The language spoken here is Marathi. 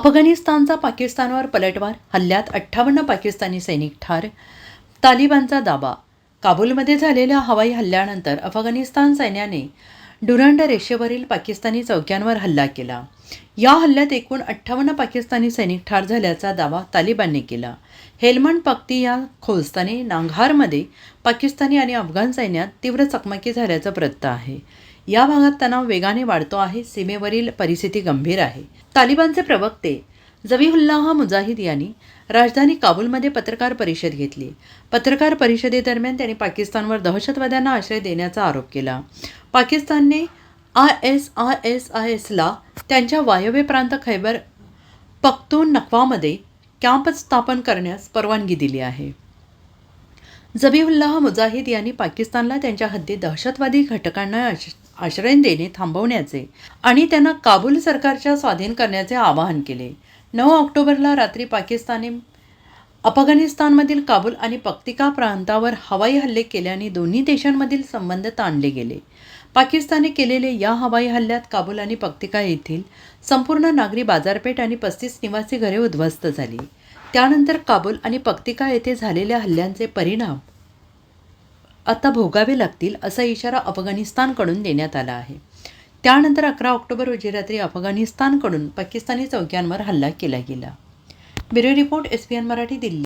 अफगाणिस्तानचा पाकिस्तानवर पलटवार हल्ल्यात अठ्ठावन्न पाकिस्तानी सैनिक ठार तालिबानचा दाबा. काबूलमध्ये झालेल्या हवाई हल्ल्यानंतर अफगाणिस्तान सैन्याने डुरंड रेषेवरील पाकिस्तानी चौक्यांवर हल्ला केला. या हल्ल्यात एकूण अठ्ठावन्न पाकिस्तानी सैनिक ठार झाल्याचा दावा तालिबानने केला. हेलमंड पक्ती या खोलस्तानी नांघारमध्ये पाकिस्तानी आणि अफगाण सैन्यात तीव्र चकमकी झाल्याचं वृत्त आहे. या भागात तणाव वेगाने वाढतो आहे सीमेवरील परिस्थिती गंभीर आहे. तालिबानचे प्रवक्ते जबीहुल्लाह मुजाहिद यांनी राजधानी काबूलमध्ये पत्रकार परिषद घेतली. पत्रकार परिषदेदरम्यान त्यांनी पाकिस्तानवर दहशतवाद्यांना आश्रय देण्याचा आरोप केला. पाकिस्तानने I S I S I एसला त्यांच्या वायव्य प्रांत खैबर पख्तून नक्वामध्ये कॅम्प स्थापन करण्यास परवानगी दिली आहे. जबीहुल्लाह मुजाहिद यांनी पाकिस्तानला त्यांच्या हद्दीत दहशतवादी घटकांना आश्रय देणे थांबवण्याचे आणि त्यांना काबूल सरकारच्या स्वाधीन करण्याचे आवाहन केले. नऊ ऑक्टोबरला रात्री पाकिस्तानी अफगाणिस्तानमधील काबूल आणि पक्तिका प्रांतावर हवाई हल्ले केल्याने दोन्ही देशांमधील संबंध ताणले गेले. पाकिस्तानने केलेले या हवाई हल्ल्यात काबूल आणि पक्तिका येथील संपूर्ण नागरी बाजारपेठ आणि पस्तीस निवासी घरे उद्ध्वस्त झाली. त्यानंतर काबूल आणि पक्तिका येथे झालेल्या हल्ल्यांचे परिणाम आता भोगावे लागतील असा इशारा अफगाणिस्तानकडून देण्यात आला आहे. त्यानंतर अकरा ऑक्टोबर रोजी रात्री अफगाणिस्तानकडून पाकिस्तानी चौक्यांवर हल्ला केला गेला. Bureau report S P N Marathi Delhi.